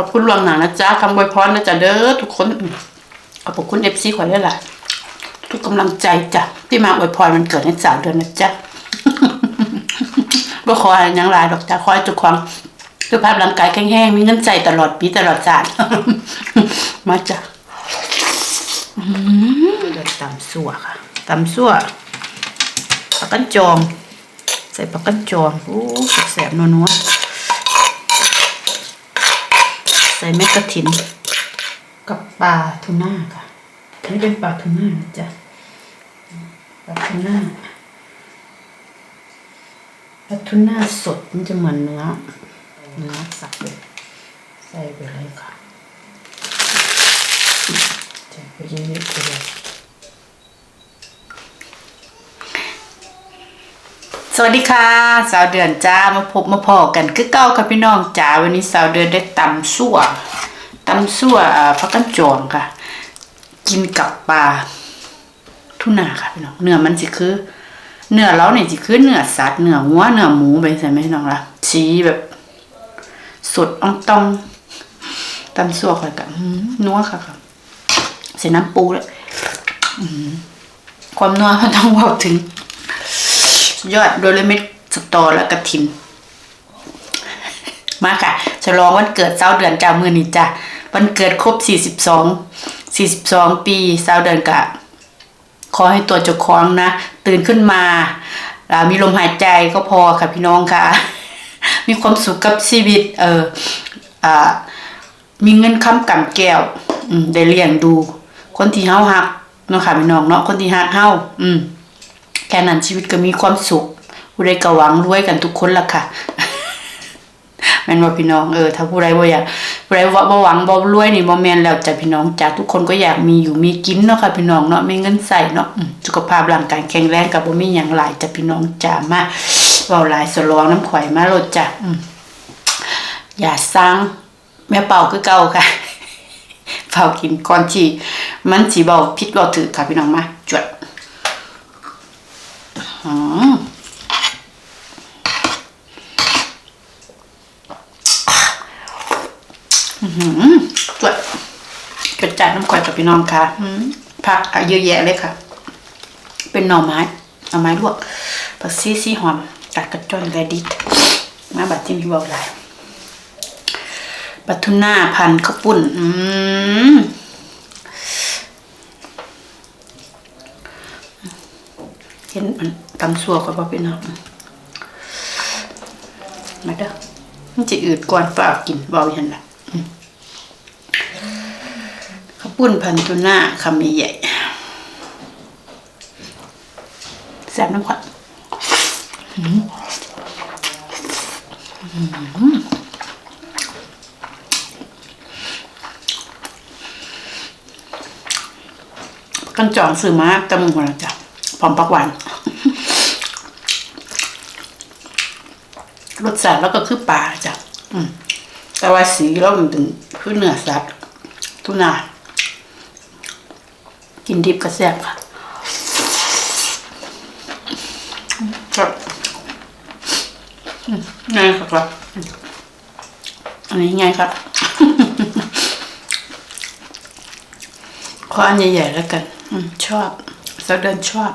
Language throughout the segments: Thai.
ขอบคุณลวงหนานะจ๊ะคำบวยพรนะจ๊ะเด้อทุกคน ขอบคุณเอฟซีขอได้ละทุกกำลังใจจ้ะที่มาอวยพรมันเกิดในสาวเดือนนะจ๊ะก็ขอให้หยังหลายดอกจ้ะขอให้ทุกความสุขภาพร่างกายแข็งแรงมีเงินใจตลอดปีตลอดชาติมาจ้ะตำสั่วค่ะตำสั่วผักกันจอง ใส่ผักกันจองโอ้แสบนัวๆใส่ เม็ดกระถิน กับปลาทูน่าค่ะอันนี้เป็นปลาทูน่านะจ๊ะปลาทูน่าปลาทูน่าสดมันจะเหมือนเนื้อเนื้อสับเลยใส่ไปเลยค่ะใส่ไปเยอะๆเลย สวัสดีค่ะสาวเดือนจ้ามาพบมาพอกันคือเก้าค่ะพี่น้องจ้าวันนี้สาวเดือนได้ตำสั่วตำสั่วอ่าพักกันจองค่ะ กินกับปลาทุนาค่ะพี่น้องเนื้อมันสิคือ เนื้อเราเนี่ยสิคือเนื้อสัตว์เนื้อวัวเนื้อหมูไปใส่ไหมพี่น้องล่ะสีแบบ สดอ่องตองตำสั่วค่ะกับนัวค่ะค่ะใส่น้ำปูแล้วความนัวมันต้องบอกถึง ยอดโดยเลเม็ดสตอและกระถิน มาค่ะฉลองวันเกิดเศร้าเดือนจ้ามือนี้จ้ะวันเกิดครบ 42 42 ปีเศร้าเดือนกะขอให้ตัวเจ้าของนะ ตื่นขึ้นมาอ่ามีลมหายใจก็พอค่ะพี่น้องค่ะ มีความสุขกับชีวิต เอออ่มีเงินค้ำกำแก้วอืมได้เลี้ยงดู คนที่เฮาฮักเนาะค่ะพี่น้องเนาะคนที่ฮักเฮาอืม แค่นั้นชีวิตก็มีความสุขผู้ใดก็หวังรวยกันทุกคนล่ะค่ะแม่นว่าพี่น้องเออถ้าผู้ใดบ่อยากผู้ใดว่าบ่หวังบ่รวยนี่บ่แม่นแล้วจ้ะพี่น้องจ้ะทุกคนก็อยากมีอยู่มีกินเนาะค่ะพี่น้องเนาะมีเงินใส่เนาะสุขภาพร่างกายแข็งแรงก็บ่มีหยังหลายจ้ะพี่น้องจ้ะมาเว้าหลายสลองน้ำข่อยมาโลดจ้ะอือย่าสร้างแม่เป่าคือเก่าค่ะเฝ้ากินก่อนที่มันสิเว้าผิดเว้าถูกค่ะพี่น้องมาจวด อืมอื้อหือจวดกระจายน้ำข่อยกับพี่น้องค่ะอืมผักเยอะแยะเลยค่ะ เป็นหน่อไม้หน่อไม้ลวกผักซีซีหอมตัดกระจอนกระดิดมาบัดจิ้มที่บอกหลายปลาทูน่าพันข้าวปุ้น อืม เห็นมันตำสัวก็บ่เป็นเนาะมาเด้อมันจะอืดก่อนเปล่ากินเบาเห็นละข้าวปุ้นพันตุน่าคำใหญ่แซ่บน้ำขวัญอืมอืมกันจองซื้อมาจำมึงคนละจ้ะ พร้อมปักหวานรสชาติแล้วก็คือปลาจ้ะแต่ว่าสีแล้วมันเป็นคือเนื้อสัตว์ทุนา กินดิบก็แซ่บค่ะครับง่ายครับอืมอันนี้ง่ายครับ ขออันใหญ่ๆแล้วกันอชอบ สักเดินชอบ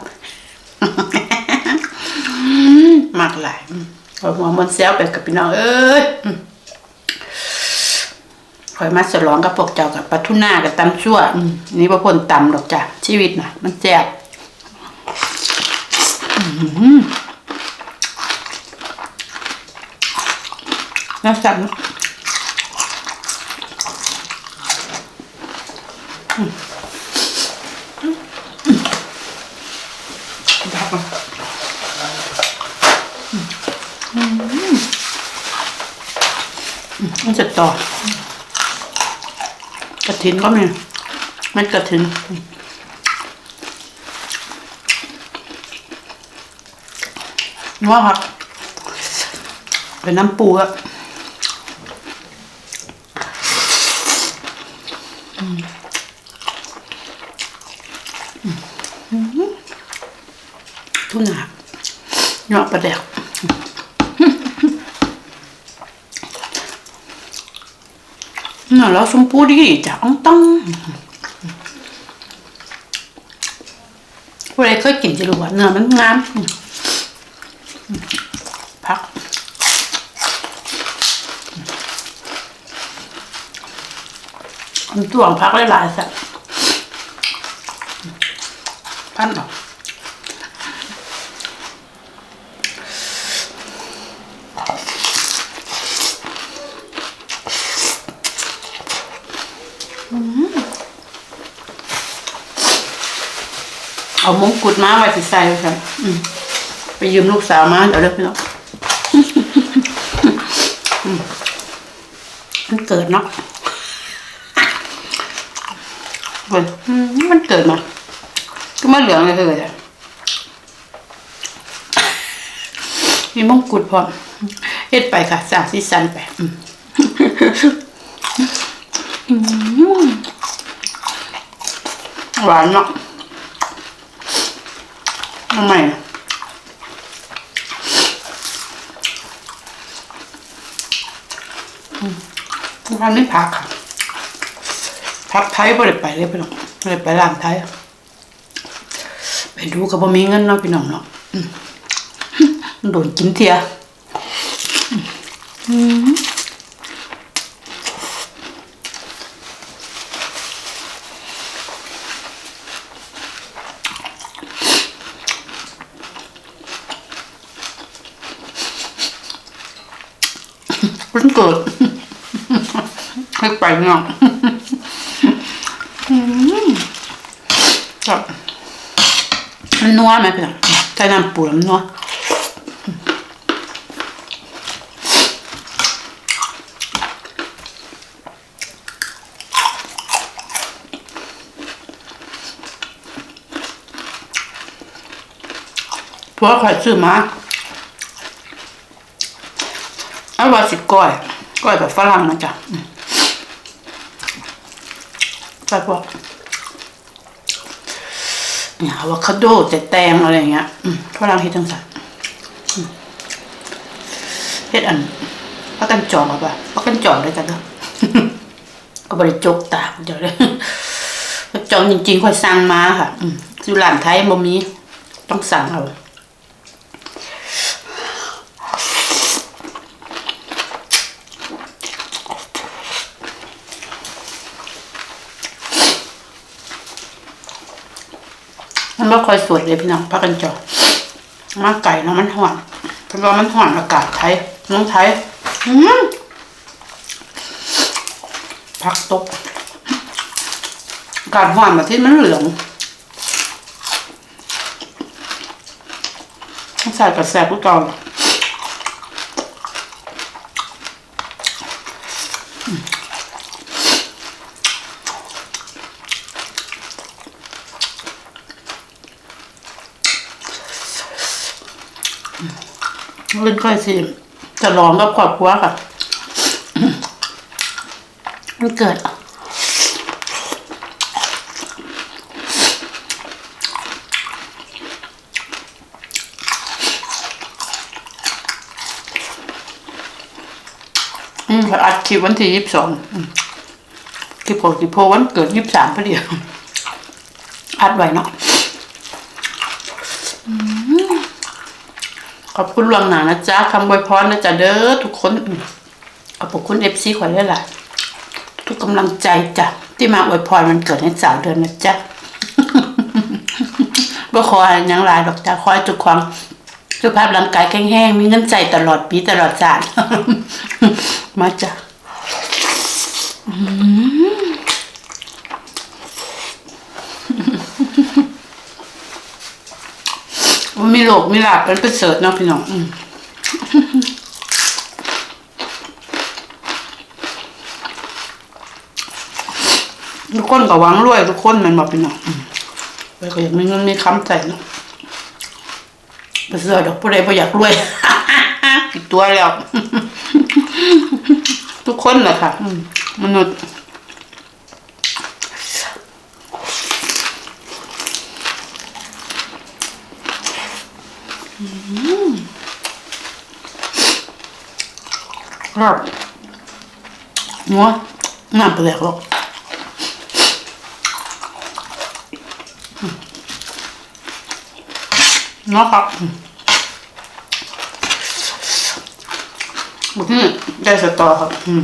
มากหลายอืมเอาหัวมันแซวไปกับพี่น้องเอ้ยอืมคอยมาสลองกับพวกเจ้ากับปลาทูน่ากับตำชั่วอืมนี่ประพนตำดอกจ้ะชีวิตนะมันแซ่บอื้อหือน่าสั่นมั นจะต่อกระถินก็มีเม็ดกระถินนัวครับเป็นน้ำปูอะทุนาเนาะประเดี๋ยว่ะแล้วชมพูดีจ้ะอ่องต้องผู้ใดเคยกินจะรู้ว่ เอามงกุฎมาไว้สิใส่เลยครับอืมไปยืมลูกสาวมาเดี๋ยวเลิกไปแล้อืมมันเกิดเนาะอืมมันเกิดมา ก็มาเหลืองเลยเลยอะมีมงกุฎพร้อมเฮ็ดไปค่ะสางสีสันไปอือหวานเนาะ ทำไมอะอืมร้านนี้ผักค่ะพักไทยบ่ได้ไปเลยพี่น้องบ่ได้ไปร้านไทย ไปดูก็บ่มีเงินเนาะพี่น้องเนาะโดนกินเทียอืม เพิ่งเกิดให้ไปเนาะครับมันนัวไหมพี่น้องใส่น้ำปูแล้วมันนัวเพราะข่อยซื้อมา เอาว่าสิก้อยก้อยแบบฝรั่งนะจ๊ะอืมใส่พวกเนี่ยอะโวคาโดแจะแตงอะไรอย่างเงี้ยฝรั่งเฮ็ดจังซั่นเฮ็ดอันพักกันจองเอาป่ะพักกันจองได้จ้ะเด้อก็บริจกตาเดี๋ยวเลยจองจริงๆค่อยสั่งมาค่ะอืมอยู่ร้านไทยบ่มีต้องสั่งเอา มันก็ค่อยสวดเลยพี่น้องพักกันจองมาไก่เนาะมันห่อนเพราะว่ามันห่อนอากาศไทยน้องไทยผักตกการห่อนมาที่มันเหลืองใส่กระแสผู้กองเล่นค่อยสิจะลองกับครอบครัวค่ะมันเกิด อืมอัดคลิปวันที่ยี่สิบสองคลิปของคลิปโพวันเกิดยี่สิบสามพอดีอัดไว้เนาะอืม ขอบคุณลวงหนานะจ๊ะคำบวยพรนะจ๊ะเด้อทุกคนอืมขอบคุณเอฟซีขอได้หละทุกกำลังใจจ้ะที่มาอวยพรมันเกิดให้สาวเดือนนะจ๊ะบ่ขอให้หยังหลายดอกจ้ะขอให้ทุกความสุขภาพร่างกายแข็งแรงมีเงินใจตลอดปีตลอดชาติมาจ้ะอืมมันมี โลกมีหลาบมันเป็นเสิริฐเนาะพี่น้องอืมทุกคนก็หวังรวยทุกคนมันบอกพี่น้องอืมแล้วก็อยากมีเงินมีคำใจเนาะปเสริฐดอกผู้ใดบ่อยากรวยผิดตัวแล้ว ทุกคนแหละค่ะมนุษย์ ครับงัวน้ำเปลือกหรอกเนาะครับบุกนี่ได้สตอครับ อืม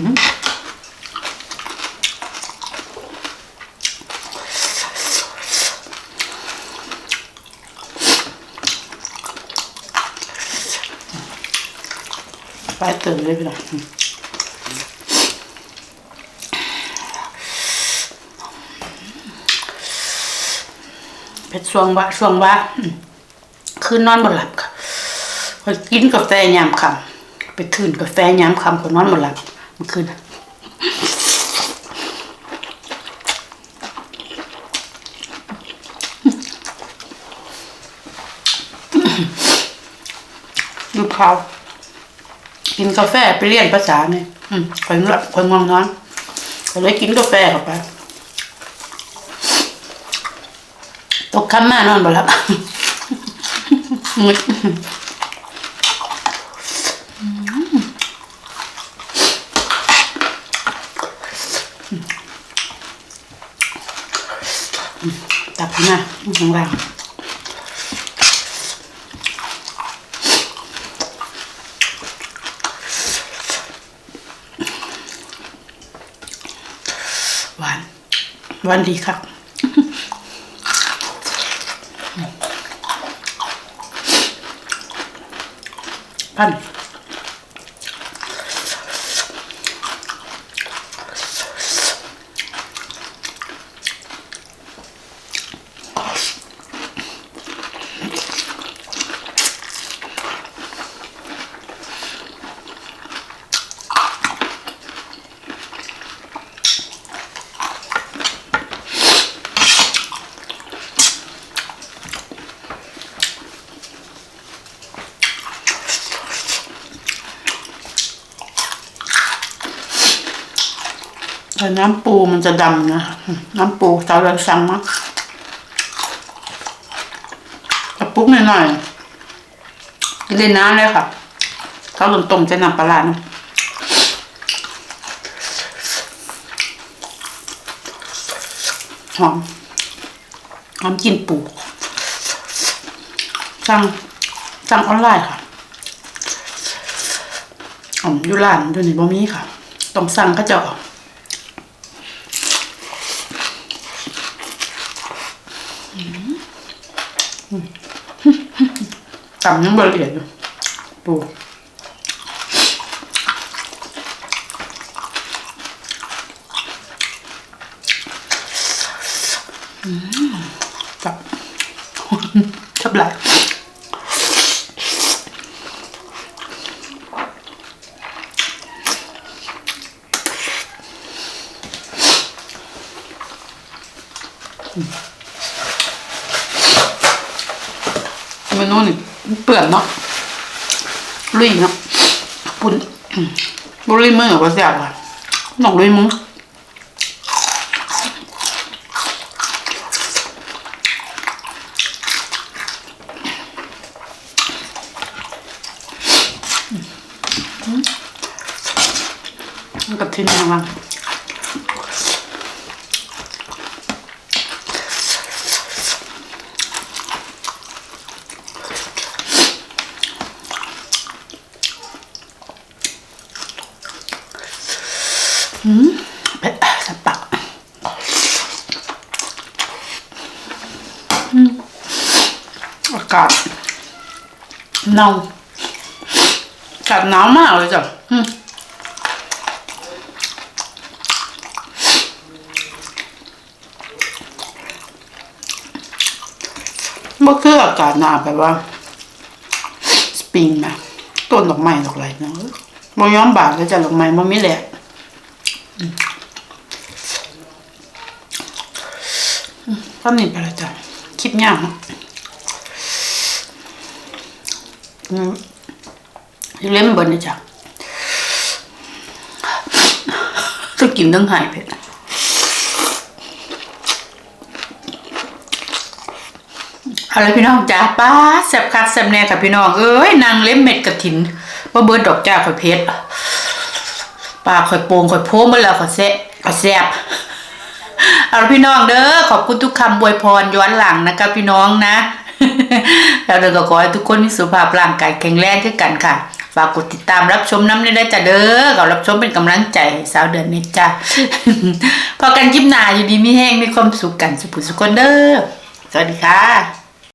ไปตื่นเลยพี่น้องเพชรช่วงว่าช่วงว่าอืมคืนนอนบ่หลับค่ะพอกินกาแฟยามค่ำไปทื่นกาแฟยามค่ำก็นอนบ่หลับเมื่อคืนดูเขา กินกาแฟไปเรียนภาษาเนี่ยอืมคอยหลับคอยง่วงนอนก็เลยกินกาแฟเข้าไป ตกค่ำมานอนบ่หลับมึดตับหน้าข้างล่าง หวานหวานดีครับพัน น้ำปูมันจะดำนะ น้ำปูสาวเราสั่งมากกระปุกหน่อยๆเล่นน้ำเลยค่ะเขาหล่นต้มจะนำปลาร้านะหอมหอมกลินปูสั่งสั่งออนไลน์ค่ะอ๋ออยู่ร้านอยู่นี่บ่มีค่ะ ต้องสั่งก็จะเอาะเอีย ดอยู่ปูอืมจับ จับหลายเมนูนี่เปื่อนเนาะลุยเนาะ ปุ่นบุรีมือก็แซ่บอะน้องด้วยมือกับทิ้งข้างล่างืมเผ็ดสับปะอืมอากาศหนาวอากาศหนาวมากเลยจ้ะอืมบ่คืออากาศหนาวแบบว่า สปริงนะต้นดอกไม้ดอกอะไรเนาะบ่ย้อมบานเลยจ้ะดอกไม้บ่มีแหละ อืมอืมตอนนี้ไปแล้วจ้ะคลิปยาวเนาะอืมเล่มบิดนะจ้ะต้องกินต้องหายเผ็ดเอาละพี่น้องจ้าป้าแซบคักแซบแน่กับพี่น้อง เอ้ยนางเล็บเม็ดกระถินว่าเบิร์ดดอกจ้าข่อยเพชร ปากข่อยโป่งข่อยโพ้มาแล้วข่อยแซะเอาแซ่บเอาพี่น้องเด้อขอบคุณทุกคำบวยพรย้อนหลังนะคะพี่น้องนะ แล้วเดี๋ยวก็ขอให้ทุกคนมีสุขภาพร่างกายแข็งแรงขึ้นกันค่ะฝากกดติดตามรับชมน้ำได้จ้ะเด้อก็รับชมเป็นกำลังใจสาวเดือนนี้จ้ะพอกันคลิปหน้าอยู่ดีมีแห้งมีความสุขกันสุขสุขคนเด้อสวัสดีค่ะ